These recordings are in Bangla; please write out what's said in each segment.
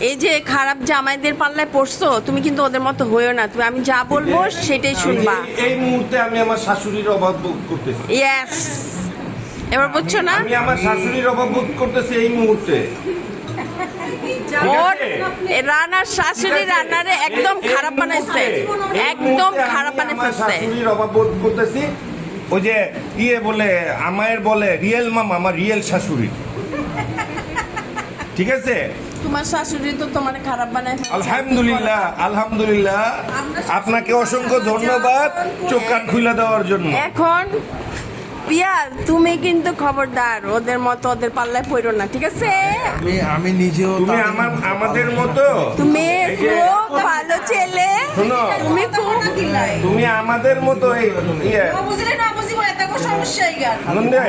এই যে খারাপ জামাইদের পাল্লায় পড়ছো তুমি কিন্তু ওদের মতো হইও না। তুমি আমি যা বলব সেটাই শুনবা। এই- মুহূর্তে আমি আমার শাশুড়ির অভাব বোধ করতেছি। ইয়েস এবার বুঝছ না? আমি আমার শাশুড়ির অভাব বোধ করতেছি এই মুহূর্তে। রান্নার শাশুড়ি রান্নারে একদম খারাপ বানাইছে। একদম খারাপ আমি বানাই আমার শাশুড়ির অভাব বোধ করতেছি। ওই যে ইয়ে বলে আমায়ের বলে রিয়েল মাম আমার রিয়েল শাশুড়ি। ঠিক আছে? তোমার শাশুড়ি তো তোমার খারাপ ফেলছে। আলহামদুলিল্লাহ আলহামদুলিল্লাহ। আপনাকে অসংখ্য ধন্যবাদ চোখ কান খুলে দেওয়ার জন্য। এখন পিয়াল তুমি কিন্তু খবরদার ওদের মতো ওদের পাল্লায় পড়ো না ঠিক আছে? আমি আমি নিজেও তুমি আমার আমাদের মতো? তুমি খুব ভালো ছেলে। শোনো। তুমি খুব তুমি আমাদের মতো এই ইয়ে। বুঝলে না বুঝিব এত কোনো সমস্যা এই গান নন্দে।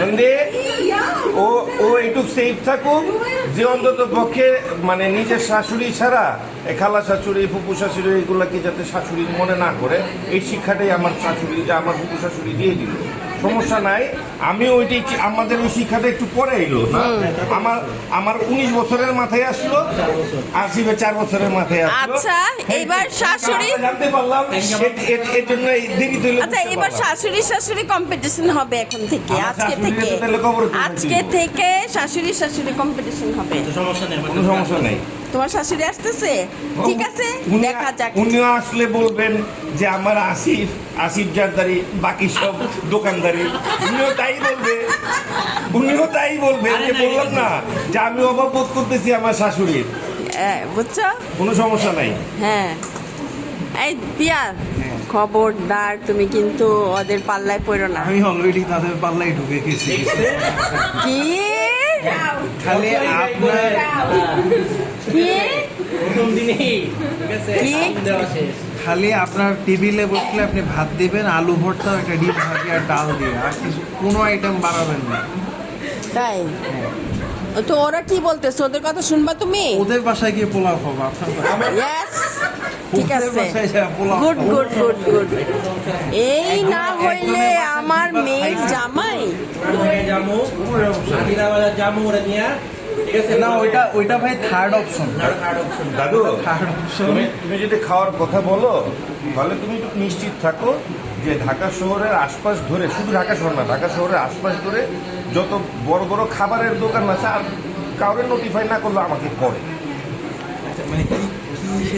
নন্দে। ও ও একটু সেফ থাকুক। যে অন্তত পক্ষে মানে নিজের শাশুড়ি ছাড়া খালা শাশুড়ি, ফুপু শাশুড়ি, এগুলাকে যাতে শাশুড়ি মনে না করে, এই শিক্ষাটাই আমার শাশুড়ি, আমার ফুপু শাশুড়ি দিয়ে দিল। সমস্যা নাই। আমি ওইটাই আমাদের ওই শিক্ষাটা একটু পরে এলো না? আমার আমার উনিশ বছরের মাথায় আসলো আসিবে চার বছরের মাথায় আসলো। আচ্ছা, এইবার শাশুড়ি- জানতে পারলাম এর জন্য দেরি হইল আচ্ছা এবার শাশুড়ি শাশুড়ি কম্পিটিশন হবে এখন থেকে আজকে থেকে। তো আজকে থেকে শাশুড়ি শাশুড়ি কম্পিটিশন হবে। সমস্যা কোনো সমস্যা নেই। তোমার শাশুড়ি আসতেছে? ঠিক আছে? দেখা যাক। উনিও আসলে বলবেন যে আমার আসিফ আসিফ জারদারি বাকি সব দোকানদারি। উনিও তাই বলবে। উনিও তাই বলবেন যে বললাম না যে আমি অভাব বোধ করতেছি আমার শাশুড়ির। হ্যাঁ, বুঝছ? কোনো সমস্যা নাই। হ্যাঁ। এই পিয়া খবরদার তুমি কিন্তু ওদের পাল্লায় পড়ো না। আমি অলরেডি তাদের পাল্লায় ঢুকে গেছি। কি? খালি আপনার কি প্রথম দিনেই। ঠিক আছে দেওয়া শেষ। খালি আপনার টেবিলে বসলে আপনি ভাত দিবেন আলু ভর্তা একটা ডিম ভাজি আর ডাল দিয়ে আর কিছু কোনো আইটেম বাড়াবেন না। তাই? তো ওরা কি বলতেছে? ওদের কথা শুনবা তুমি? ওদের বাসায় গিয়ে পোলাও খাব আপনার ঠিক আছে। Good good good good. এই না হইলে আমার মেয়ের জামাই? ঠিক আছে না ওইটা ওইটা ভাই থার্ড অপশন আর থার্ড অপশন দাদু তুমি তুমি যদি খাওয়ার কথা বলো তাহলে তুমি একটু নিশ্চিত থাকো যে ঢাকা শহরের আশপাশ ধরে শুধু ঢাকা শহর না ঢাকা শহরের আশপাশ ধরে যত বড় বড় খাবারের দোকান আছে আর কাউরে নোটিফাই না করলে আমাকে করে। মানে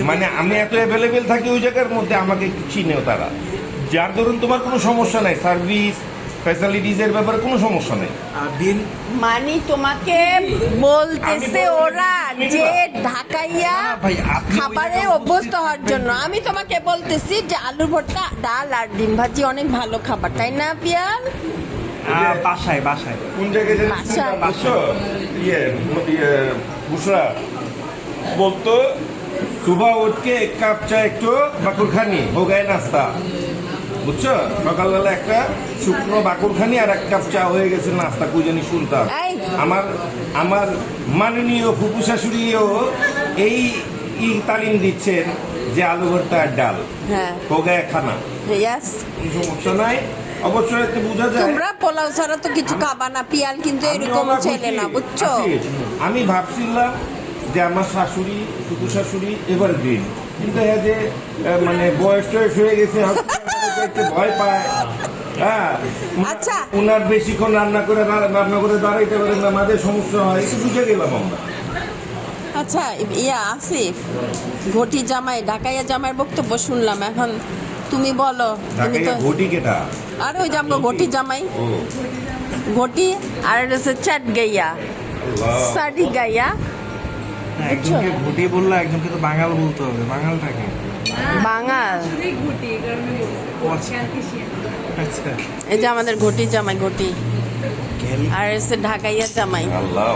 মানে আমি এত অ্যাভেলেবেল থাকি ওই জায়গার মধ্যে আমাকে চিনেও তারা। যার ধরুন তোমার কোনো সমস্যা নাই সার্ভিস ফ্যাসিলিটিসের ব্যাপারে কোনো সমস্যা নেই। মানে তোমাকে বলতেছে আমি ওরা যে ঢাকাইয়া খাবারে অভ্যস্ত হওয়ার জন্য। আমি তোমাকে বলতেছি যে আলু ভর্তা ডাল আর ডিম ভাজি অনেক ভালো খাবার তাই না পিয়াল? বাসায় বাসায়। কোন জায়গায় যেন বাসা। ইয়ে ইয়ে বুসরা। বলতো सुबह उठ के एक কাপ চা একটু বাকুরখানি হো গায়ে নাস্তা বুঝছো সকালবেলা একটা শুকনো বাকুরখানি আর এক কাপ চা হয়ে গেছে নাস্তা কুই জানি শুনতাম এই। আমার আমার মাননীয় ফুপু শাশুড়িও এই ই তালিম দিচ্ছেন যে আলু ভর্তা আর ডাল হ্যাঁ হো গায়ে খানা ইয়াস কোনো সমস্যা নাই অবশ্যই এতে বোঝা যায় তোমরা পোলাও ছাড়া তো কিছু খাবা না পিয়াল কিন্তু আমি এরকম অবাক ছেলে হচ্ছি। না বুঝছো আসিফ, আমি ভাবছিলাম যে আমার শাশুড়ি শুধু শাশুড়ি এবার দিন কিন্তু হ্যাঁ যে মানে বয়স টয়স হয়ে গেছে একটু ভয় পায়। হ্যাঁ উনার- আচ্ছা। উনার বেশিক্ষণ রান্না করে রান্না করে দাঁড়াইতে পারেন না মাঝে সমস্যা হয় একটু বুঝে গেলাম আমরা। আচ্ছা ইয়া আসিফ ঘটি জামাই ঢাকাইয়া জামাইয়ের বক্তব্য শুনলাম এখন তুমি বলো তুমি তো ঘটি কেটা? আর ওই জামলো ঘটি। জামাই। ঘটি আর হচ্ছে চাট গাইয়া। সাডি গাইয়া একজনকে ঘটি বললে একজনকে তো বাঙাল বলতে হবে বাঙালটাকে বাঙাল। এই আচ্ছা। আচ্ছা। এই যে আমাদের ঘটি জামাই ঘটি। আর হচ্ছে ঢাকাইয়া জামাই। আল্লাহ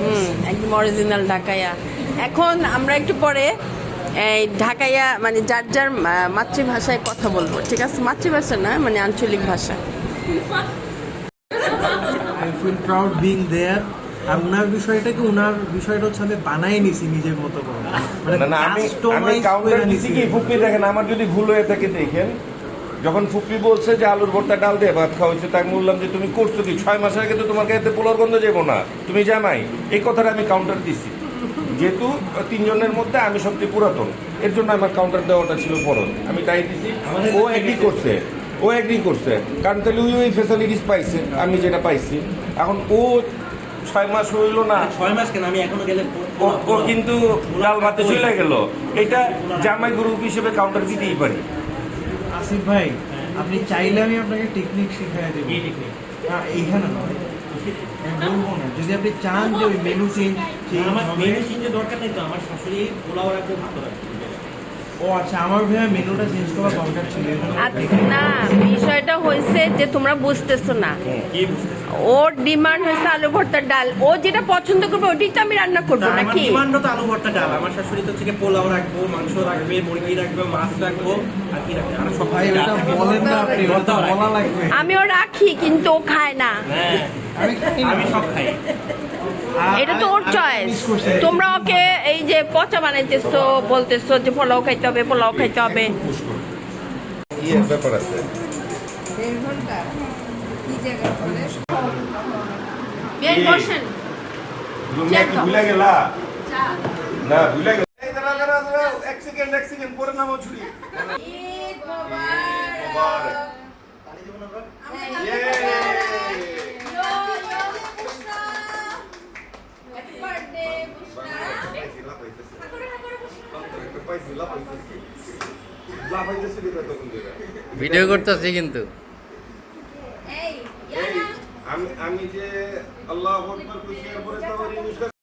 হুম একদম অরিজিনাল ঢাকাইয়া। এখন আমরা একটু পরে এই ঢাকাইয়া মানে যার যার মাতৃভাষায় কথা বলব ঠিক আছে? মাতৃভাষা না মানে আঞ্চলিক ভাষা। I feel proud being there আর ওনার বিষয়টা কি ওনার বিষয়টা হচ্ছে আমি বানাই নিছি নিজের মতো করে। মানে না না আমি আমি কাউন্টার দিছি নিছি। কি ফুপি দেখেন আমার যদি ভুল হয়ে থাকে দেখেন যখন ফুপি বলছে যে আলুর ভর্তা ডাল দিয়ে ভাত খাওয়াইছে তাই আমি বললাম যে তুমি করছ কি? ছয় মাস আগে তো তোমার গাড়িতে পোলার গন্ধ যাব না। তুমি জানাই এই কথাটা আমি কাউন্টার দিছি। যেহেতু তিনজনের মধ্যে আমি সবচেয়ে পুরাতন এর জন্য আমার কাউন্টার দেওয়াটা ছিল ফরজ। আমি তাই দিছি ও এগ্রি করছে ও এগ্রি করছে। কারণ তাহলে ওই ওই ফেসিলিটিস পাইছে আমি যেটা পাইছি। এখন ও ছয় মাস হইল না। ছয় মাস কেন? আমি এখনও গেলে ও কিন্তু লাল ভাতে চলে গেল। এটা জামাই গ্রুপ হিসেবে কাউন্টার দিতেই পারি। আসিফ ভাই আপনি চাইলে আমি আপনাকে টেকনিক শিখিয়ে দেবো। কি টেকনিক না এইখানে নয়। বলব না। যদি আপনি চান যে ওই মেনু চেঞ্জ আমার মেনু চেঞ্জের দরকার নেই তো। আমার শাশুড়ি পোলাও রাখবে ভাত রাখবে ও আচ্ছা আমার ভাইয়া মেনুটা চেঞ্জ করা দরকার ছিল এই জন্য আচ্ছা, না বিষয়টা হয়েছে যে তোমরা বুঝতেছো না। ওর ডিমান্ড হয়েছে আলু ডাল। ও যেটা পছন্দ করবে ওটাই তো আমি রান্না করব নাকি? ডিমান্ডও তো আলু ভর্তা ডাল। আমার শাশুড়ি তো থেকে পোলাও রাখব মাংস রাখবে মুরগি রাখবে মাছ রাখব আর কি রাখবে? আর সব ভাই বলেন না আপনি বলা লাগবে। আমিও রাখি কিন্তু ও খায় না। হ্যাঁ। আমি সব খাই। এটা তো ওর চয়েস তোমরা ওকে এই যে পচা বানাইতেছো বলতেছো যে পোলাও খাইতে হবে পোলাও খাইতে হবে। ব্যাপার আছে? দেড় ঘণ্টা কি জায়গা করে বেশ বসেন তুমি কি ভুলে গেলা না ভুলে গেলা এই দাঁড়া, দাঁড়া, দাঁড়া, এক সেকেন্ড এক সেকেন্ড পরে নামো ছুরি ঈদ মোবারক। Yay! লাফাইতেছি কোথায় তখন ধরে? ভিডিও করতেছি কিন্তু। আমি আমি যে আল্লাহ আকবার কইছি এরপরে তো আমার ইউনুস